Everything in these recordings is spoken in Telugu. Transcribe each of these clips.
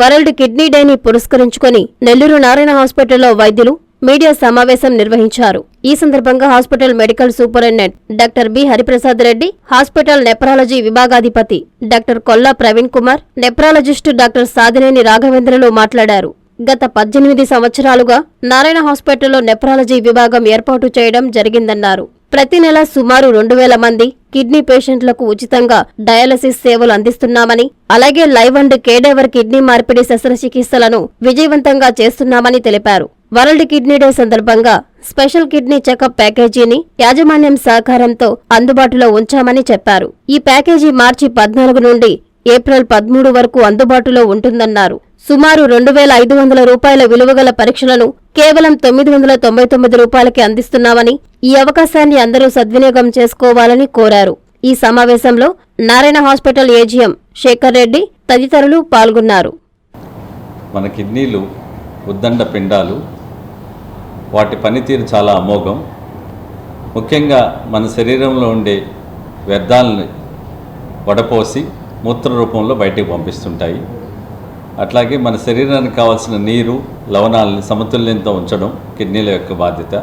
వరల్డ్ కిడ్నీ డేని పురస్కరించుకుని నెల్లూరు నారాయణ హాస్పిటల్లో వైద్యులు మీడియా సమావేశం నిర్వహించారు. ఈ సందర్భంగా hospital medical superintendent doctor B. Hariprasad Reddy hospital nephrology విభాగాధిపతి doctor Kolla Praveen Kumar nephrologist doctor Sadineni రాఘవేంద్రలు మాట్లాడారు. గత పద్దెనిమిది సంవత్సరాలుగా నారాయణ హాస్పిటల్లో నెప్రాలజీ విభాగం ఏర్పాటు చేయడం జరిగిందన్నారు. ప్రతి నెల సుమారు రెండు వేల మంది కిడ్నీ పేషెంట్లకు ఉచితంగా డయాలసిస్ సేవలు అందిస్తున్నామని అలాగే లైవ్ అండ్ కేడేవర్ కిడ్నీ మార్పిడి శస్త్రచికిత్సలను విజయవంతంగా చేస్తున్నామని తెలిపారు. వరల్డ్ కిడ్నీ డే సందర్భంగా స్పెషల్ కిడ్నీ చెకప్ ప్యాకేజీని యాజమాన్యం సహకారంతో అందుబాటులో ఉంచామని చెప్పారు. ఈ ప్యాకేజీ మార్చి పద్నాలుగు నుండి ఏప్రిల్ పదమూడు వరకు అందుబాటులో ఉంటుందన్నారు. సుమారు రెండు వేల ఐదు వందల రూపాయల విలువగల పరీక్షలను కేవలం తొమ్మిది వందల తొంభై తొమ్మిది రూపాయలకి అందిస్తున్నామని ఈ అవకాశాన్ని అందరూ సద్వినియోగం చేసుకోవాలని కోరారు. ఈ సమావేశంలో నారాయణ హాస్పిటల్ ఏజీఎం శేఖర్ రెడ్డి తదితరులు పాల్గొన్నారు. మన కిడ్నీలు ఉద్దండ పిండాలు వాటి పనితీరు చాలా అమోఘం. ముఖ్యంగా మన శరీరంలో ఉండే వ్యర్థాలని వడపోసి మూత్ర రూపంలో బయటికి పంపిస్తుంటాయి. అట్లాగే మన శరీరానికి కావాల్సిన నీరు లవణాలని సమతుల్యంతో ఉంచడం కిడ్నీల యొక్క బాధ్యత.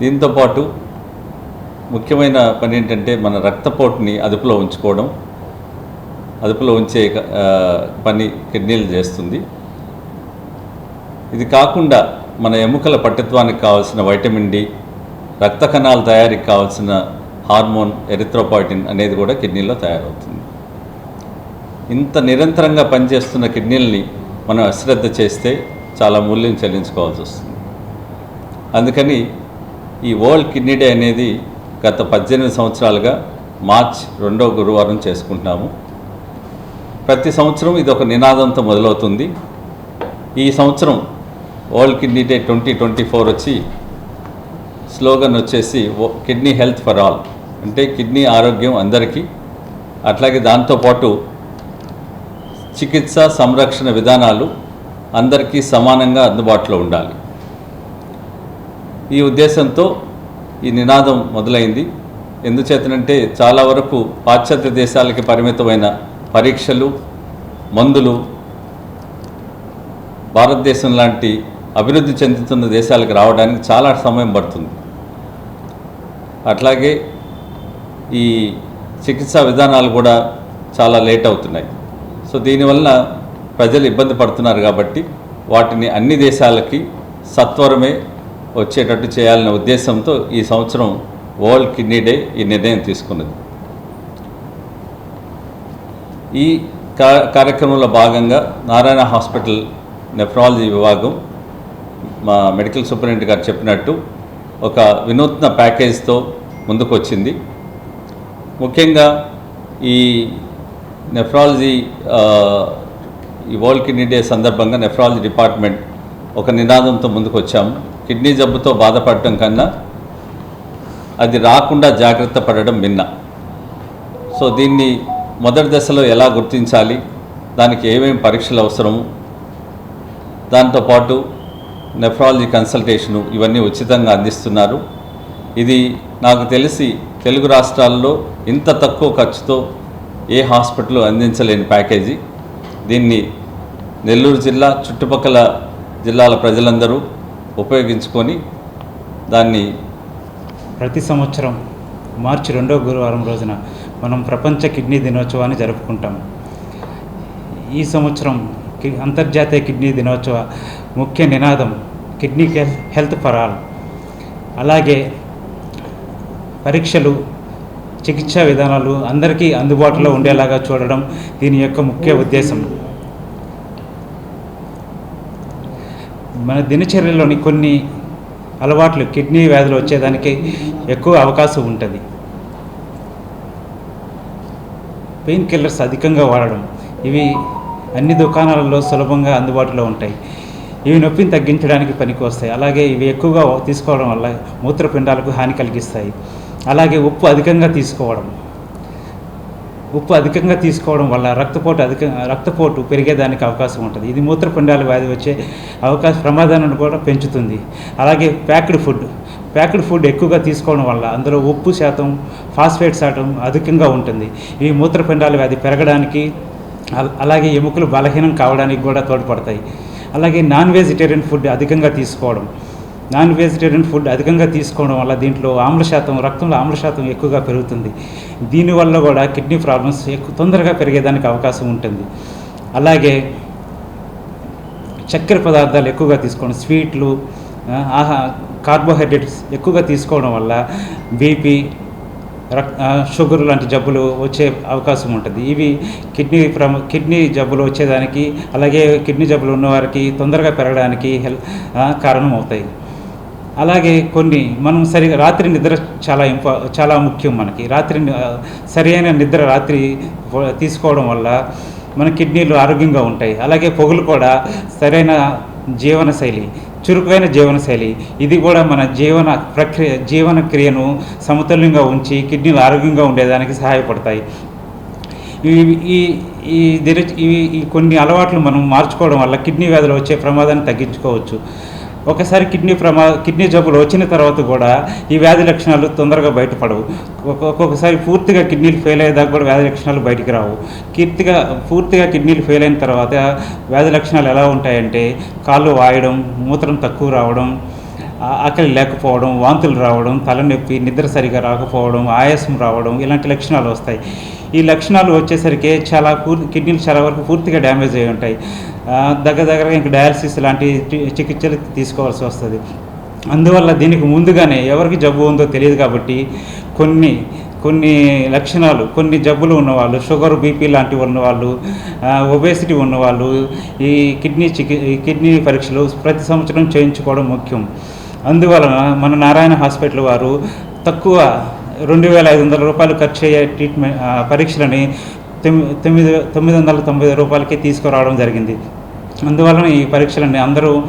దీంతోపాటు ముఖ్యమైన పని ఏంటంటే మన రక్తపోటుని అదుపులో ఉంచుకోవడం. అదుపులో ఉంచే పని కిడ్నీలు చేస్తుంది. ఇది కాకుండా మన ఎముకల పట్టిత్వానికి కావాల్సిన వైటమిన్ డి రక్త కణాల తయారీకి కావాల్సిన హార్మోన్ ఎరిథ్రోపాయిటిన్ అనేది కూడా కిడ్నీలో తయారవుతుంది. ఇంత నిరంతరంగా పనిచేస్తున్న కిడ్నీలని మనం అశ్రద్ధ చేస్తే చాలా మూల్యం చెల్లించుకోవాల్సి వస్తుంది. అందుకని ఈ వరల్డ్ కిడ్నీ డే అనేది గత పద్దెనిమిది సంవత్సరాలుగా మార్చ్ రెండో గురువారం చేసుకుంటున్నాము. ప్రతి సంవత్సరం ఇది ఒక నినాదంతో మొదలవుతుంది. ఈ సంవత్సరం world kidney day twenty twenty four వచ్చి స్లోగన్ వచ్చేసి కిడ్నీ హెల్త్ ఫర్ ఆల్ అంటే కిడ్నీ ఆరోగ్యం అందరికీ. అట్లాగే దాంతోపాటు చికిత్స సంరక్షణ విధానాలు అందరికీ సమానంగా అందుబాటులో ఉండాలి. ఈ ఉద్దేశంతో ఈ నినాదం మొదలైంది. ఎందుచేతనంటే చాలా వరకు పాశ్చాత్య దేశాలకి పరిమితమైన పరీక్షలు మందులు భారతదేశం లాంటి అభివృద్ధి చెందుతున్న దేశాలకు రావడానికి చాలా సమయం పడుతుంది. అట్లాగే ఈ చికిత్సా విధానాలు కూడా చాలా లేట్ అవుతున్నాయి. సో దీనివల్ల ప్రజలు ఇబ్బంది పడుతున్నారు కాబట్టి వాటిని అన్ని దేశాలకి సత్వరమే వచ్చేటట్టు చేయాలనే ఉద్దేశంతో ఈ సంవత్సరం వరల్డ్ కిడ్నీ డే ఈ నిర్ణయం తీసుకున్నది. ఈ కార్యక్రమంలో భాగంగా నారాయణ హాస్పిటల్ నెఫ్రాలజీ విభాగం మా మెడికల్ సూపరింటెండెంట్ గారు చెప్పినట్టు ఒక వినూత్న ప్యాకేజ్తో ముందుకు వచ్చింది ముఖ్యంగా ఈ నెఫ్రాలజీ uh, ఈ వరల్డ్ కిడ్నీ డే సందర్భంగా నెఫ్రాలజీ డిపార్ట్మెంట్ ఒక నినాదంతో ముందుకు వచ్చాము కిడ్నీ జబ్బుతో బాధపడటం కన్నా అది రాకుండా జాగ్రత్త పడడం మిన్న సో దీన్ని మొదటి దశలో ఎలా గుర్తించాలి? దానికి ఏమేమి పరీక్షలు అవసరము దాంతోపాటు నెఫ్రాలజీ కన్సల్టేషను ఇవన్నీ ఉచితంగా అందిస్తున్నారు. ఇది నాకు తెలిసి తెలుగు రాష్ట్రాల్లో ఇంత తక్కువ ఖర్చుతో ఏ హాస్పిటల్ అందించలేని ప్యాకేజీ. దీన్ని నెల్లూరు జిల్లా చుట్టుపక్కల జిల్లాల ప్రజలందరూ ఉపయోగించుకొని దాన్ని ప్రతి సంవత్సరం మార్చి రెండో గురువారం రోజున మనం ప్రపంచ కిడ్నీ దినోత్సవాన్ని జరుపుకుంటాం. ఈ సంవత్సరం అంతర్జాతీయ కిడ్నీ దినోత్సవ ముఖ్య నినాదం కిడ్నీ హెల్త్ ఫర్ ఆల్. అలాగే పరీక్షలు చికిత్సా విధానాలు అందరికీ అందుబాటులో ఉండేలాగా చూడడం దీని యొక్క ముఖ్య ఉద్దేశం. మన దినచర్యలోని కొన్ని అలవాట్లు కిడ్నీ వ్యాధులు వచ్చేదానికి ఎక్కువ అవకాశం ఉంటుంది. పెయిన్ కిల్లర్స్ అధికంగా వాడడం ఇవి అన్ని దుకాణాలలో సులభంగా అందుబాటులో ఉంటాయి. ఇవి నొప్పిని తగ్గించడానికి పనికి వస్తాయి అలాగే ఇవి ఎక్కువగా తీసుకోవడం వల్ల మూత్రపిండాలకు హాని కలిగిస్తాయి. అలాగే ఉప్పు అధికంగా తీసుకోవడం. ఉప్పు అధికంగా తీసుకోవడం వల్ల రక్తపోటు అధిక రక్తపోటు పెరిగేదానికి అవకాశం ఉంటుంది. ఇది మూత్రపిండాలు వ్యాధి వచ్చే అవకాశ ప్రమాదాన్ని కూడా పెంచుతుంది. అలాగే ప్యాక్డ్ ఫుడ్ ప్యాక్డ్ ఫుడ్ ఎక్కువగా తీసుకోవడం వల్ల అందులో ఉప్పు శాతం ఫాస్ఫేట్ శాతం అధికంగా ఉంటుంది. ఇవి మూత్రపిండాల వ్యాధి పెరగడానికి అలాగే ఎముకలు బలహీనం కావడానికి కూడా తోడ్పడతాయి. అలాగే నాన్ వెజిటేరియన్ ఫుడ్ అధికంగా తీసుకోవడం. నాన్ వెజిటేరియన్ ఫుడ్ అధికంగా తీసుకోవడం వల్ల దీంట్లో ఆమ్ల శాతం రక్తంలో ఆమ్ల శాతం ఎక్కువగా పెరుగుతుంది. దీనివల్ల కూడా కిడ్నీ ప్రాబ్లమ్స్ ఎక్కువ తొందరగా పెరిగేదానికి అవకాశం ఉంటుంది. అలాగే చక్కెర పదార్థాలు ఎక్కువగా తీసుకోవడం స్వీట్లు ఆహా కార్బోహైడ్రేట్స్ ఎక్కువగా తీసుకోవడం వల్ల బీపీ రక్ షుగర్ లాంటి జబ్బులు వచ్చే అవకాశం ఉంటుంది. ఇవి కిడ్నీ ప్రమ కిడ్నీ జబ్బులు వచ్చేదానికి అలాగే కిడ్నీ జబ్బులు ఉన్నవారికి తొందరగా పెరగడానికి హెల్ కారణం అవుతాయి అలాగే కొన్ని మనం సరిగా రాత్రి నిద్ర చాలా ఇంపా చాలా ముఖ్యం మనకి. రాత్రి సరైన నిద్ర రాత్రి తీసుకోవడం వల్ల మన కిడ్నీలు ఆరోగ్యంగా ఉంటాయి. అలాగే పొగలు కూడా సరైన జీవనశైలి చురుకైన జీవనశైలి ఇది కూడా మన జీవన ప్రక్రియ జీవన క్రియను సమతుల్యంగా ఉంచి కిడ్నీలు ఆరోగ్యంగా ఉండేదానికి సహాయపడతాయి. ఈ ఈ ఈ ఈ కొన్ని అలవాట్లు మనం మార్చుకోవడం వల్ల కిడ్నీ వ్యాధులు వచ్చే ప్రమాదాన్ని తగ్గించుకోవచ్చు. ఒకసారి కిడ్నీ ప్రమా కిడ్నీ జబ్బులు వచ్చిన తర్వాత కూడా ఈ వ్యాధి లక్షణాలు తొందరగా బయటపడవు. ఒక్కొక్కసారి పూర్తిగా కిడ్నీలు ఫెయిల్ అయ్యేదాకా కూడా వ్యాధి లక్షణాలు బయటికి రావు. కీర్తిగా పూర్తిగా కిడ్నీలు ఫెయిల్ అయిన తర్వాత వ్యాధి లక్షణాలు ఎలా ఉంటాయంటే కాళ్ళు వాయడం మూత్రం తక్కువ రావడం ఆకలి లేకపోవడం వాంతులు రావడం తలనొప్పి నిద్ర సరిగా రాకపోవడం ఆయాసం రావడం ఇలాంటి లక్షణాలు వస్తాయి. ఈ లక్షణాలు వచ్చేసరికి చాలా పూర్తి కిడ్నీలు చాలా వరకు పూర్తిగా డ్యామేజ్ అయి ఉంటాయి. దగ్గర దగ్గర దగ్గరగా ఇంకా డయాలసిస్ లాంటి చి- చికిత్సలు తీసుకోవాల్సి వస్తుంది. అందువల్ల దీనికి ముందుగానే ఎవరికి జబ్బు ఉందో తెలియదు కాబట్టి కొన్ని కొన్ని లక్షణాలు కొన్ని జబ్బులు ఉన్నవాళ్ళు షుగర్ బీపీ లాంటివి ఉన్నవాళ్ళు ఒబేసిటీ ఉన్నవాళ్ళు ఈ కిడ్నీ చికి కిడ్నీ పరీక్షలు ప్రతి సంవత్సరం చేయించుకోవడం ముఖ్యం. అందువలన మన నారాయణ హాస్పిటల్ వారు తక్కువ రెండు వేల ఐదు వందల రూపాయలు ఖర్చు అయ్యే ట్రీట్మెంట్ ఆ, పరీక్షలని తొమ్మి- తొమ్మిది తొమ్మిది వందల తొంభై రూపాయలకి తీసుకురావడం జరిగింది. అందువలన ఈ పరీక్షలని అందరూ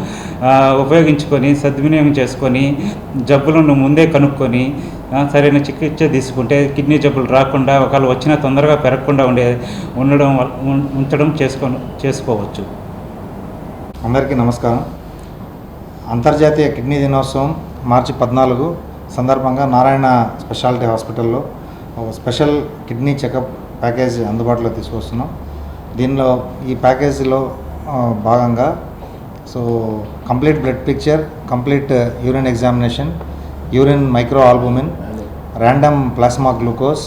ఉపయోగించుకొని సద్వినియోగం చేసుకొని జబ్బులను ముందే కనుక్కొని సరైన చికిత్స తీసుకుంటే కిడ్నీ జబ్బులు రాకుండా ఒకవేళ వచ్చినా తొందరగా పెరగకుండా ఉండే ఉండడం వల్ల- ఉం- ఉంచడం చేసుకో చేసుకోవచ్చు. అందరికీ నమస్కారం. అంతర్జాతీయ కిడ్నీ దినోత్సవం మార్చి పద్నాలుగు సందర్భంగా నారాయణ స్పెషాలిటీ హాస్పిటల్లో ఒక స్పెషల్ కిడ్నీ చెకప్ ప్యాకేజ్ అందుబాటులో తీసుకొస్తున్నాం. దీనిలో ఈ ప్యాకేజీలో భాగంగా so complete blood picture complete urine examination urine micro albumin random plasma glucose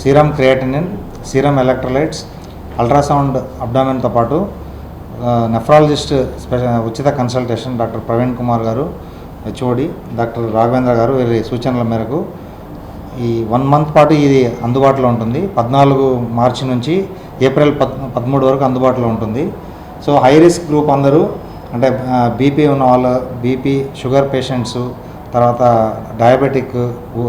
serum creatinine serum electrolytes ultrasound అబ్డామిన్తో పాటు నెఫ్రాలజిస్ట్ ఉచిత కన్సల్టేషన్ డాక్టర్ ప్రవీణ్ కుమార్ గారు హెచ్ఓడి డాక్టర్ రాఘవేంద్ర గారు వీరి సూచనల మేరకు ఈ వన్ మంత్ పాటు ఇది అందుబాటులో ఉంటుంది. పద్నాలుగు మార్చి నుంచి ఏప్రిల్ పద్ పదమూడు వరకు అందుబాటులో ఉంటుంది. సో హై రిస్క్ గ్రూప్ అందరూ అంటే బీపీ ఉన్న వాళ్ళు బీపీ షుగర్ పేషెంట్స్ తర్వాత డయాబెటిక్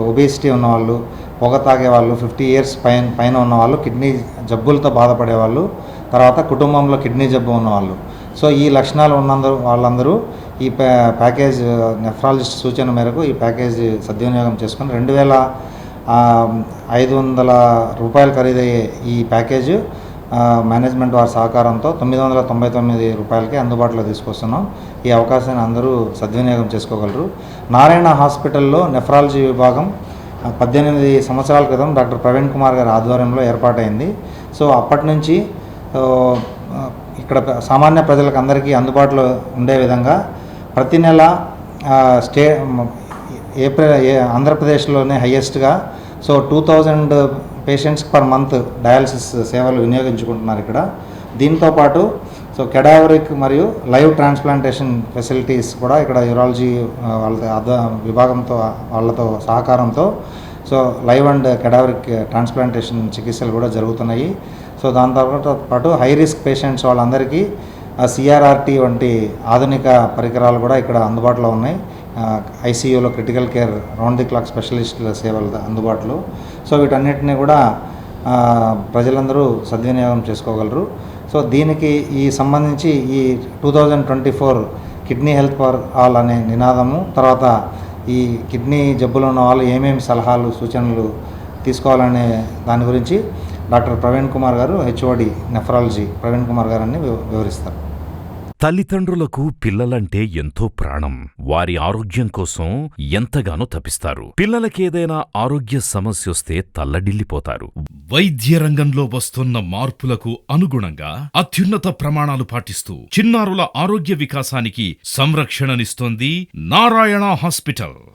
ఒబేసిటీ ఉన్నవాళ్ళు పొగ తాగే వాళ్ళు ఫిఫ్టీ ఇయర్స్ పైన పైన ఉన్నవాళ్ళు కిడ్నీ జబ్బులతో బాధపడే వాళ్ళు తర్వాత కుటుంబంలో కిడ్నీ జబ్బు ఉన్నవాళ్ళు సో ఈ లక్షణాలు ఉన్నందరూ వాళ్ళందరూ ఈ ప్యా ప్యాకేజ్ నెఫ్రాలజిస్ట్ సూచన మేరకు ఈ ప్యాకేజ్ సద్వినియోగం చేసుకుని రెండు వేల ఐదు వందల రూపాయలు ఖరీదయ్యే ఈ ప్యాకేజ్ మేనేజ్మెంట్ వారి సహకారంతో తొమ్మిది వందల తొంభై తొమ్మిది రూపాయలకి అందుబాటులో తీసుకొస్తున్నాం. ఈ అవకాశాన్ని అందరూ సద్వినియోగం చేసుకోగలరు. నారాయణ హాస్పిటల్లో నెఫ్రాలజీ విభాగం పద్దెనిమిది సంవత్సరాల క్రితం డాక్టర్ ప్రవీణ్ కుమార్ గారి ఆధ్వర్యంలో ఏర్పాటైంది. సో అప్పటి నుంచి ఇక్కడ సామాన్య ప్రజలకు అందరికీ అందుబాటులో ఉండే విధంగా ప్రతి నెల స్టే ఏప్రిల్ ఏ- ఆంధ్రప్రదేశ్లోనే హయ్యెస్ట్గా so two thousand patients per month dialysis సేవలు వినియోగించుకుంటున్నారు ఇక్కడ. దీంతో పాటు సో కెడావరిక్ మరియు లైవ్ ట్రాన్స్ప్లాంటేషన్ ఫెసిలిటీస్ కూడా ఇక్కడ యూరాలజీ వాళ్ళ అద విభాగంతో వాళ్ళతో సహకారంతో so live and cadaveric transplantation చికిత్సలు కూడా జరుగుతున్నాయి. సో దాని తర్వాత పాటు హై రిస్క్ పేషెంట్స్ వాళ్ళందరికీ సిఆర్ఆర్టీ వంటి ఆధునిక పరికరాలు కూడా ఇక్కడ అందుబాటులో ఉన్నాయి. ఐసీయూలో critical care round the clock స్పెషలిస్టుల సేవలు అందుబాటులో. సో వీటన్నిటిని కూడా ప్రజలందరూ సద్వినియోగం చేసుకోగలరు. సో దీనికి ఈ సంబంధించి ఈ two thousand twenty four kidney health for all అనే నినాదము తర్వాత ఈ కిడ్నీ జబ్బులు ఉన్న వాళ్ళు ఏమేమి సలహాలు సూచనలు తీసుకోవాలనే దాని గురించి డాక్టర్ ప్రవీణ్ కుమార్ గారు హెచ్ఓడి నెఫ్రాలజీ ప్రవీణ్ కుమార్ గారు అన్ని వివ- వివరిస్తారు. తల్లిదండ్రులకు పిల్లలంటే ఎంతో ప్రాణం. వారి ఆరోగ్యం కోసం ఎంతగానో తపిస్తారు. పిల్లలకేదైనా ఆరోగ్య సమస్యొస్తే తల్లడిల్లిపోతారు. వైద్య రంగంలో వస్తున్న మార్పులకు అనుగుణంగా అత్యున్నత ప్రమాణాలు పాటిస్తూ చిన్నారుల ఆరోగ్య వికాసానికి సంరక్షణనిస్తోంది నారాయణ హాస్పిటల్.